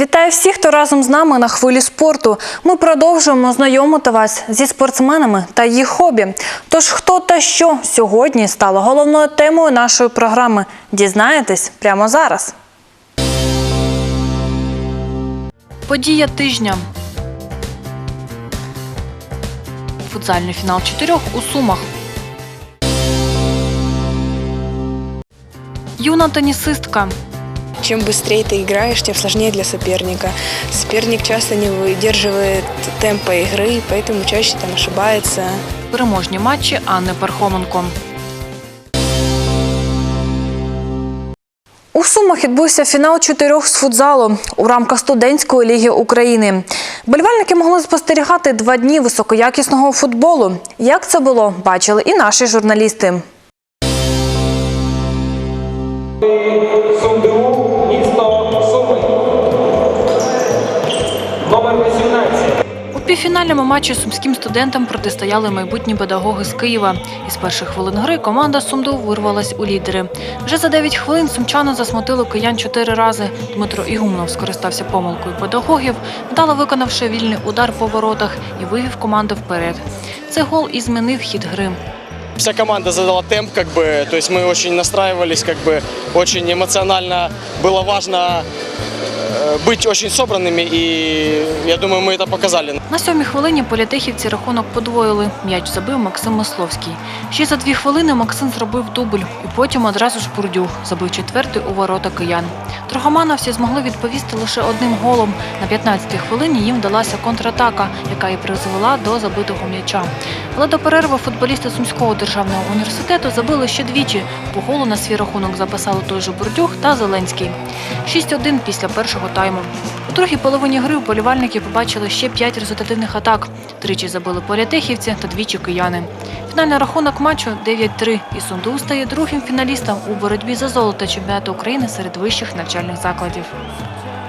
Вітаю всіх, хто разом з нами на хвилі спорту. Ми продовжуємо знайомити вас зі спортсменами та їх хобі. Тож хто та що сьогодні стало головною темою нашої програми. Дізнаєтесь прямо зараз. Подія тижня. Футзальний фінал чотирьох у Сумах. Юна тенісистка. Чем быстрее ты играешь, тем сложнее для соперника. Соперник часто не выдерживает темпа игры, поэтому чаще там ошибается. Переможні матчі Анни Пархоменко. У Сумах відбувся фінал чотирьох з футзалу у рамках студентської ліги України. Болівальники могли спостерігати два дні високоякісного футболу. Як це було, бачили і наші журналісти. У півфінальному матчі сумським студентам протистояли майбутні педагоги з Києва. Із перших хвилин гри команда Сумду вирвалась у лідери. Вже за 9 хвилин сумчани засмутили киян чотири рази. Дмитро Ігумнов скористався помилкою педагогів, вдало виконавши вільний удар по воротах і вивів команду вперед. Цей гол і змінив хід гри. вся команда задала темп, как бы, то есть мы очень настраивались, как бы, очень эмоционально было важно э, быть очень собранными, и я думаю, мы это показали. На сьомій хвилині політехівці рахунок подвоїли. М'яч забив Максим Масловський. Ще за дві хвилини Максим зробив дубль, і потім одразу ж Бурдюх забив четвертий у ворота киян. Дрогомановці змогли відповісти лише одним голом. На 15-й хвилині їм вдалася контратака, яка і призвела до забитого м'яча. Але до перерви футболісти Сумського державного університету забили ще двічі. По голу на свій рахунок записали той же Бурдюх та Зеленський. 6-1 після першого тайму. У другій половині гри вболівальники побачили ще п'ять результативних атак. Тричі забили порятехівці та двічі кияни. Фінальний рахунок матчу 9-3. І Сунду стає другим фіналістом у боротьбі за золото чемпіонату України серед вищих навчальних закладів.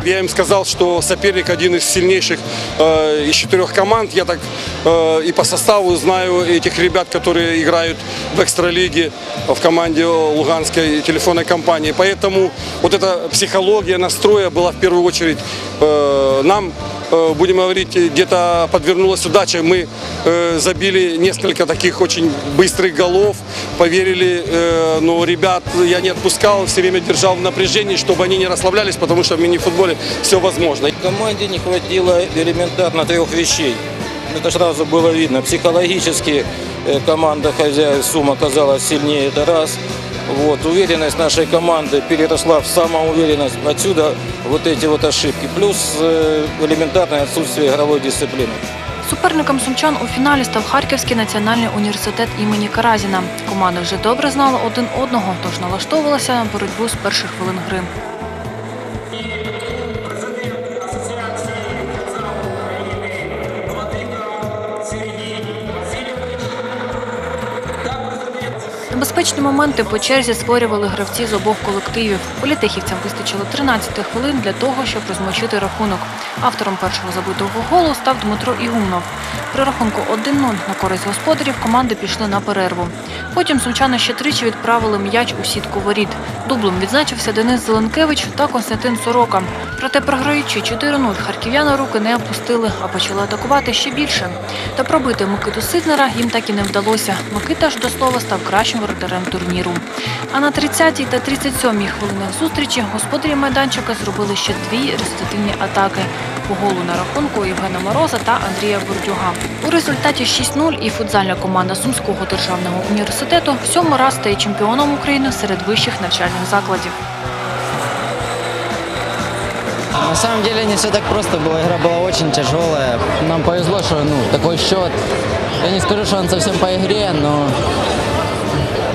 Я им сказал, что соперник один из сильнейших э, из четырех команд. Я так э, и по составу знаю этих ребят, которые играют в экстралиге в команде Луганской телефонной компании. Поэтому вот эта психология настроя была в первую очередь э, нам, э, будем говорить, где-то подвернулась удача. Мы э, забили несколько таких очень быстрых голов, поверили, э, но ребят я не отпускал, все время держал в напряжении, чтобы они не расслаблялись, потому что в мини-футболе все возможно. Команде не хватило элементарно трех вещей. Это сразу было видно. Психологически э, команда хозяев Сум оказалась сильнее, это раз. Вот, уверенность нашей команды переросла в самоуверенность. Отсюда вот эти вот ошибки. Плюс э, элементарное отсутствие игровой дисциплины. Суперником сумчан у фіналі став Харківський національний університет імені Каразіна. Команди вже добре знали один одного, тож налаштовувалася на боротьбу з перших хвилин гри. Небезпечні моменти по черзі створювали гравці з обох колективів. Політехівцям вистачило 13 хвилин для того, щоб розмочити рахунок. Автором першого забитого голу став Дмитро Ігумнов. При рахунку 1-0 на користь господарів команди пішли на перерву. Потім сумчани ще тричі відправили м'яч у сітку воріт. Дублем відзначився Денис Зеленкевич та Константин Сорока. Проте, програючи 4-0, харків'яни руки не опустили, а почали атакувати ще більше. Та пробити Микиту Сиднера їм так і не вдалося. Микита ж до слова став кращим воротарем турніру. А на 30-й та 37-й хвилинах зустрічі господарі майданчика зробили ще дві результативні атаки По голу на рахунку Євгена Мороза та Андрія Бурдюга. У результаті 6-0 і футзальна команда Сумського державного університету в сьомий раз стає чемпіоном України серед вищих навчальних закладів. На самом деле не все так просто было. Игра была очень тяжелая. Нам повезло, что ну, такой счет. Я не скажу, что он совсем по игре, но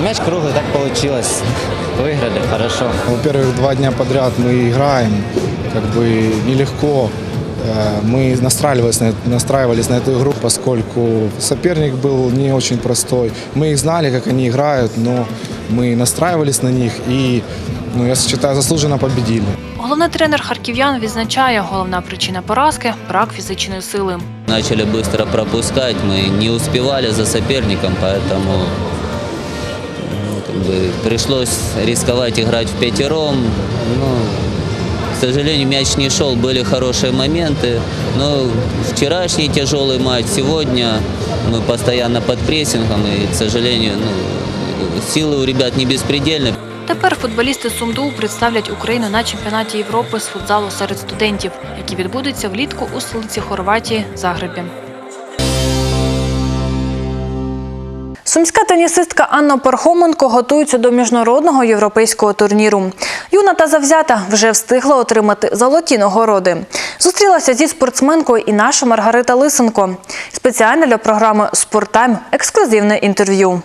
мяч круглый, так получилось. Выиграли, хорошо. Во-первых, два дня подряд мы играем, как бы нелегко. Э, Мы настраивались на, настраивались на эту игру, поскольку соперник был не очень простой. Мы их знали, как они играют, но мы настраивались на них и, ну, я считаю, заслуженно победили. Головний тренер харків'ян відзначає, головна причина поразки брак фізичної сили. Начали быстро пропускать, мы не успевали за соперником, поэтому ну, как бы пришлось рисковать играть в пятером. Ну, К сожалению, мяч не шел, были хорошие моменты. Но вчерашний тяжелый матч, сегодня мы постоянно под прессингом. И, к сожалению, ну, силы у ребят не беспредельны. Тепер футболісти Сумду представлять Україну на чемпіонаті Європи з футзалу серед студентів, який відбудеться влітку у столиці Хорватії Загребі. Сумська тенісистка Анна Пархоменко готується до міжнародного європейського турніру. Юна та завзята вже встигла отримати золоті нагороди. Зустрілася зі спортсменкою і наша Маргарита Лисенко. Спеціально для програми «Спорттайм» ексклюзивне інтерв'ю.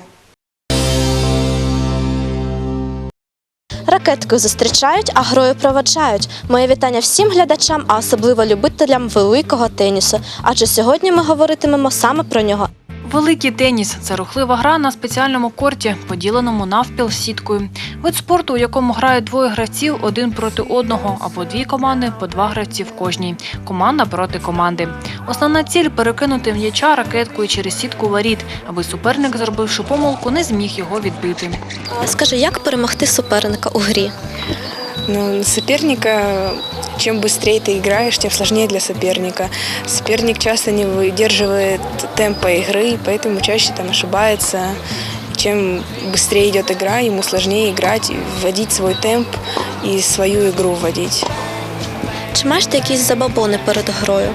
Ракеткою зустрічають, а грою проваджають. Моє вітання всім глядачам, а особливо любителям великого тенісу. Адже сьогодні ми говоритимемо саме про нього. Великий теніс це рухлива гра на спеціальному корті, поділеному навпіл сіткою. Вид спорту, у якому грають двоє гравців один проти одного, або дві команди по два гравці в кожній. Команда проти команди. Основна ціль перекинути м'яча ракеткою через сітку воріт, аби суперник, зробивши помилку, не зміг його відбити. Скажи, як перемогти суперника у грі? Ну, соперника, чем быстрее ты играешь, тем сложнее для соперника. Соперник часто не выдерживает темпа игры, поэтому чаще там ошибается. Чем быстрее идет игра, ему сложнее играть, вводить свой темп и свою игру вводить. Чи маєш ти якісь забабони перед грою?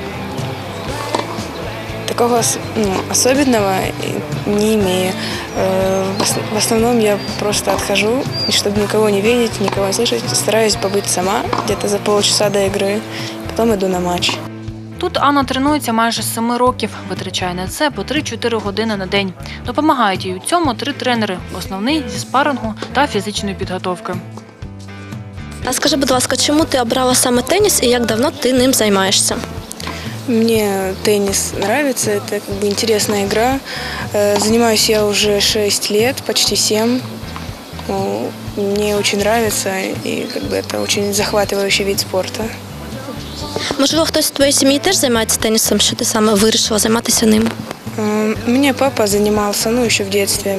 Такого ос- ну, особенного не имею. Э, В ос- в основном я просто отхожу, и чтобы никого не видеть, никого не слышать, стараюсь побыть сама где-то за полчаса до игры, потом иду на матч. Тут Анна тренується майже з семи років, витрачає на це по 3-4 години на день. Допомагають їй у цьому три тренери: основний зі спарингу та фізичної підготовки. А скажи, будь ласка, чому ти обрала саме теніс і як давно ти ним займаєшся? Мне теннис нравится, это как бы интересная игра. Э, Занимаюсь я уже 6 лет, почти 7. Ну, Мне очень нравится, и как бы это очень захватывающий вид спорта. Можливо, хтось з твоєї сім'ї теж займається тенісом, що ти саме вирішила займатися ним? Э, У меня папа занимался, ну, еще в детстве.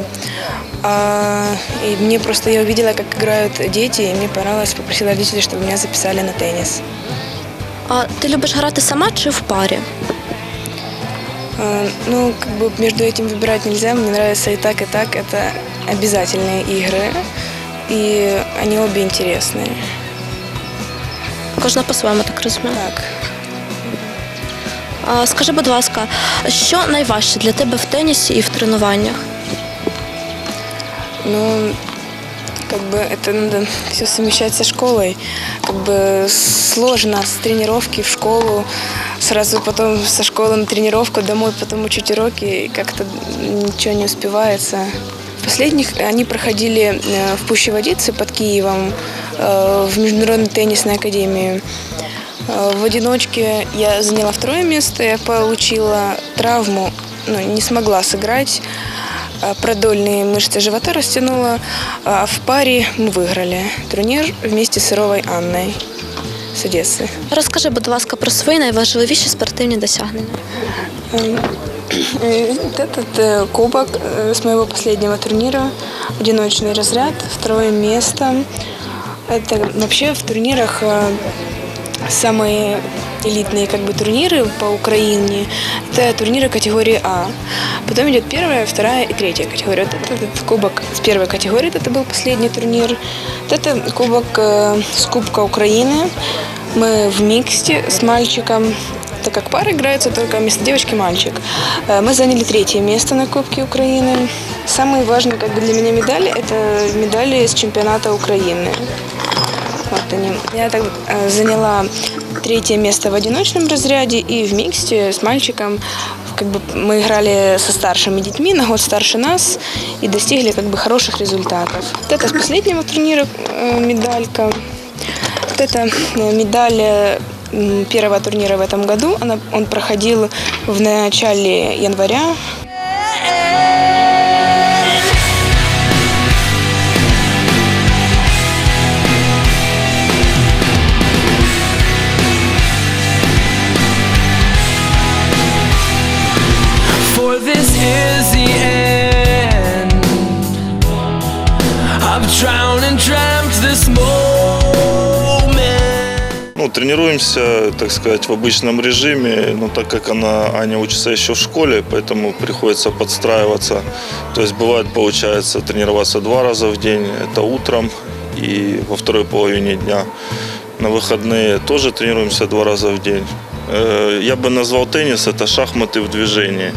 А, и мне просто, я увидела, как играют дети, и мне понравилось, попросила родителей, чтобы меня записали на теннис. А ти любиш грати сама чи в парі? Э, Ну, как бы между этим выбирать нельзя. Мне нравится и так, и так. Это обязательные игры. И они обе интересные. Кожна по-своєму так розумію. Так. А скажи, будь ласка, що найважче для тебе в тенісі і в тренуваннях? Ну, как бы это надо все совмещать со школой. Как бы сложно с тренировки в школу, сразу потом со школы на тренировку, домой потом учить уроки, и как-то ничего не успевается. Последних они проходили э, в Пущеводице под Киевом э, в Международной теннисной академии. Э, В одиночке я заняла второе место, я получила травму, ну, не смогла сыграть, продольные мышцы живота растянула, а в паре мы выиграли турнир вместе с Сыровой Анной с Одессы. Розкажи, будь ласка, про свої найважливіші спортивні досягнення. Э, Вот этот э, кубок э, с моего последнего турнира, одиночный разряд, второе место. Это вообще в турнирах э, самые элитные как бы турниры по Украине. Это турниры категории А. Потом идет первая, вторая и третья категория. Вот этот, этот кубок с первой категории, это был последний турнир. Вот это кубок э, с Кубка Украины. Мы в миксте с мальчиком. Так как пара играется только вместо девочки мальчик. Э, Мы заняли третье место на Кубке Украины. Самые важные как бы, для меня медали – это медали с чемпионата Украины. Они. Я так э, заняла третье место в одиночном разряде и в миксте с мальчиком. Как бы мы играли со старшими детьми, на год старше нас, и достигли как бы хороших результатов. Вот это с последнего турнира э, медалька. Вот это э, медаль э, первого турнира в этом году. Она, он проходил в начале января. Ну, тренируемся, так сказать, в обычном режиме, но так как она, Аня учится еще в школе, поэтому приходится подстраиваться. То есть бывает, получается, тренироваться два раза в день, это утром и во второй половине дня. На выходные тоже тренируемся два раза в день. Э, Я бы назвал теннис это шахматы в движении.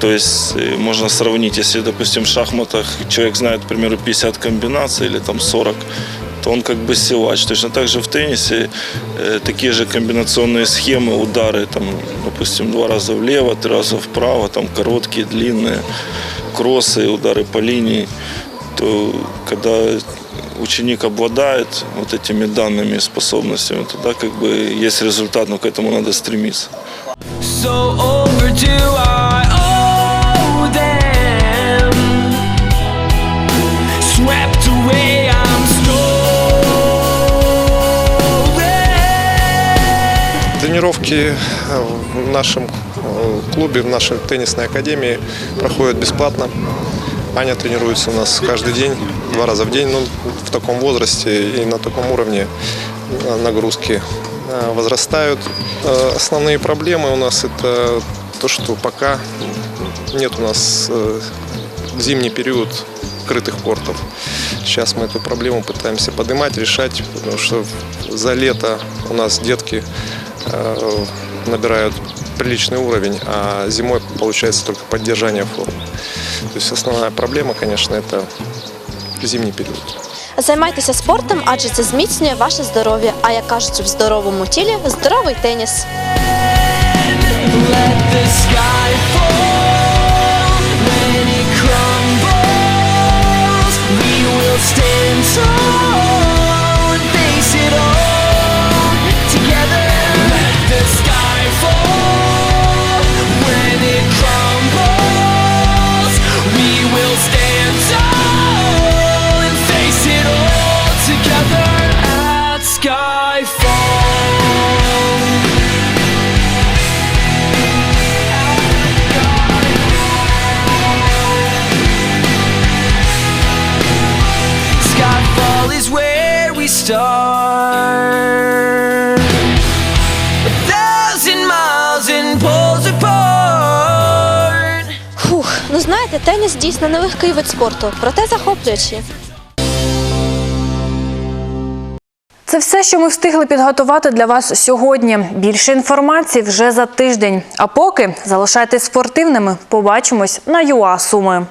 То есть э, можно сравнить, если, допустим, в шахматах человек знает, к примеру, 50 комбинаций или там 40, то он как бы силач. Точно так же в теннисе э, такие же комбинационные схемы, удары, там, допустим, два раза влево, три раза вправо, там короткие, длинные, кроссы, удары по линии. То когда ученик обладает вот этими данными способностями, тогда как бы есть результат, но к этому надо стремиться. So overdue, Тренировки э, в нашем э, клубе, в нашей теннисной академии проходят бесплатно. Аня тренируется у нас каждый день, два раза в день. Ну, в таком возрасте и на таком уровне нагрузки э, возрастают. Основные проблемы у нас это то, что пока нет у нас зимний период крытых кортов. Сейчас мы эту проблему пытаемся поднимать, решать, потому что за лето у нас детки набирают приличный уровень, а зимой получается только поддержание формы. То есть основная проблема, конечно, это зимний период. Займайтеся спортом, адже це зміцнює ваше здоров'я. А як кажуть, в здоровому тілі здоровий теніс. Let the sky fall Дійсно нелегкий вид спорту, проте захоплюючий. Це все, що ми встигли підготувати для вас сьогодні. Більше інформації вже за тиждень. А поки залишайтесь спортивними. Побачимось на ЮА Суми.